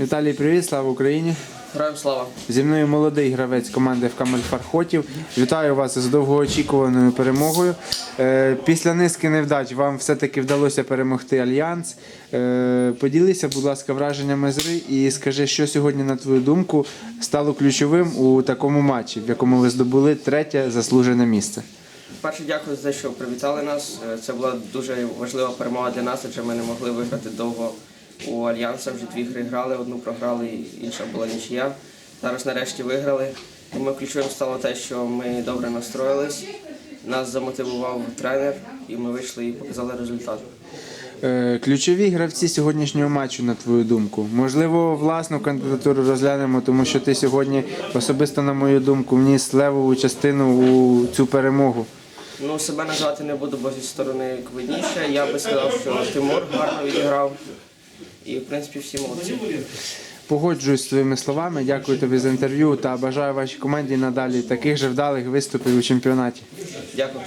Віталій, привіт, слава Україні! Героям слава. Зі мною молодий гравець команди ФК Мальфархотів. Вітаю вас з довгоочікуваною перемогою. Е, Після низки невдач вам все-таки вдалося перемогти Альянс. Е, Поділися, будь ласка, враженнями з гри і скажи, що сьогодні, на твою думку, стало ключовим у такому матчі, в якому ви здобули третє заслужене місце. Перше, дякую за те, що привітали нас. Е, Це була дуже важлива перемога для нас, адже ми не могли виграти довго у Альянса. Вже дві гри грали, одну програли, інша була нічия. Зараз нарешті виграли. Тому ключовим стало те, що ми добре настроїлись. Нас замотивував тренер, і ми вийшли і показали результат. Е, Ключові гравці сьогоднішнього матчу, на твою думку. Можливо, власну кандидатуру розглянемо, тому що ти сьогодні особисто, на мою думку, вніс левову частину у цю перемогу. Ну, себе назвати не буду, бо зі сторони видніше. Я би сказав, що Тимур гарно відіграв. І, в принципі, всі молодці. Погоджуюсь з твоїми словами. Дякую тобі за інтерв'ю та бажаю вашій команді надалі таких же вдалих виступів у чемпіонаті. Дякую.